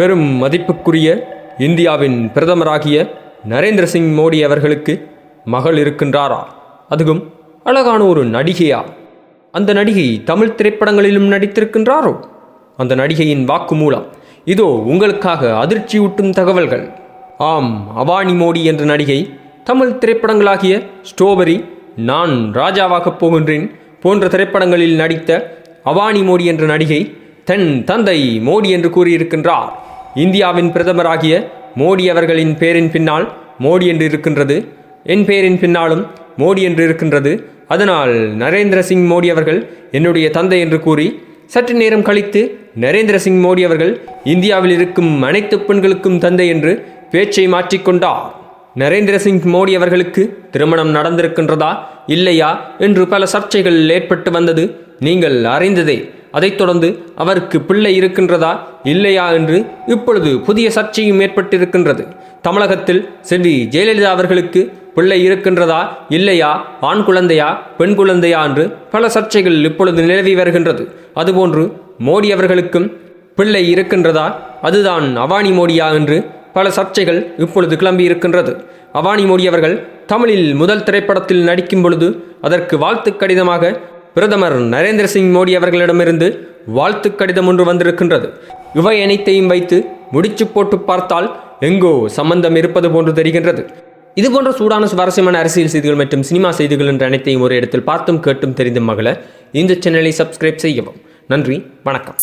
பெரும் மதிப்புக்குரிய இந்தியாவின் பிரதமராகிய நரேந்திர சிங் மோடி அவர்களுக்கு மகள் இருக்கின்றாரா? அதுவும் அழகான ஒரு நடிகையா? அந்த நடிகை தமிழ் திரைப்படங்களிலும் நடித்திருக்கின்றாரோ? அந்த நடிகையின் வாக்குமூலம் இதோ உங்களுக்காக அதிர்ச்சியூட்டும் தகவல்கள். ஆம் அவானி மோடி என்ற நடிகை தமிழ் திரைப்படங்களாகிய ஸ்ட்ராபெரி நான் ராஜாவாகப் போகின்றேன் போன்ற திரைப்படங்களில் நடித்த அவானி மோடி என்ற நடிகை தன் தந்தை மோடி என்று கூறியிருக்கின்றார். இந்தியாவின் பிரதமராகிய மோடி அவர்களின் பேரின் பின்னால் மோடி என்று இருக்கின்றது. என் பேரின் பின்னாலும் மோடி என்று இருக்கின்றது. அதனால் நரேந்திர சிங் மோடி அவர்கள் என்னுடைய தந்தை என்று கூறி சற்று நேரம் கழித்து நரேந்திர சிங் மோடி அவர்கள் இந்தியாவில் இருக்கும் அனைத்து பெண்களுக்கும் தந்தை என்று பேச்சை மாற்றிக்கொண்டார் நரேந்திர சிங் மோடி அவர்களுக்கு திருமணம் நடந்திருக்கின்றதா? இல்லையா? என்று பல சர்ச்சைகள் ஏற்பட்டு வந்தது நீங்கள் அறிந்ததே. அதைத் தொடர்ந்து அவருக்கு பிள்ளை இருக்கின்றதா இல்லையா என்று இப்பொழுது புதிய சர்ச்சையும் ஏற்பட்டிருக்கின்றது. தமிழகத்தில் செல்வி ஜெயலலிதா அவர்களுக்கு பிள்ளை இருக்கின்றதா இல்லையா ஆண் குழந்தையா பெண் குழந்தையா என்று பல சர்ச்சைகள் இப்பொழுது நிலவி வருகின்றது. அதுபோன்று மோடி அவர்களுக்கும் பிள்ளை இருக்கின்றதா அதுதான் அவானி மோடியா என்று பல சர்ச்சைகள் இப்பொழுது கிளம்பி இருக்கின்றது. அவானி மோடி அவர்கள் தமிழில் முதல் திரைப்படத்தில் நடிக்கும் பொழுது அதற்கு வாழ்த்து கடிதமாக பிரதமர் நரேந்திர சிங் மோடி அவர்களிடமிருந்து வாழ்த்து கடிதம் ஒன்று வந்திருக்கின்றது. இவை அனைத்தையும் வைத்து முடிச்சு போட்டு பார்த்தால் எங்கோ சம்பந்தம் இருப்பது போன்று தெரிகின்றது. இது போன்ற சூடான சுவாரஸ்யமான அரசியல் செய்திகள் மற்றும் சினிமா செய்திகள் என்ற அனைத்தையும் ஒரு இடத்தில் பார்த்தும் கேட்டும் தெரிந்தும் மகள இந்த சேனலை சப்ஸ்கிரைப் செய்யவும். நன்றி வணக்கம்.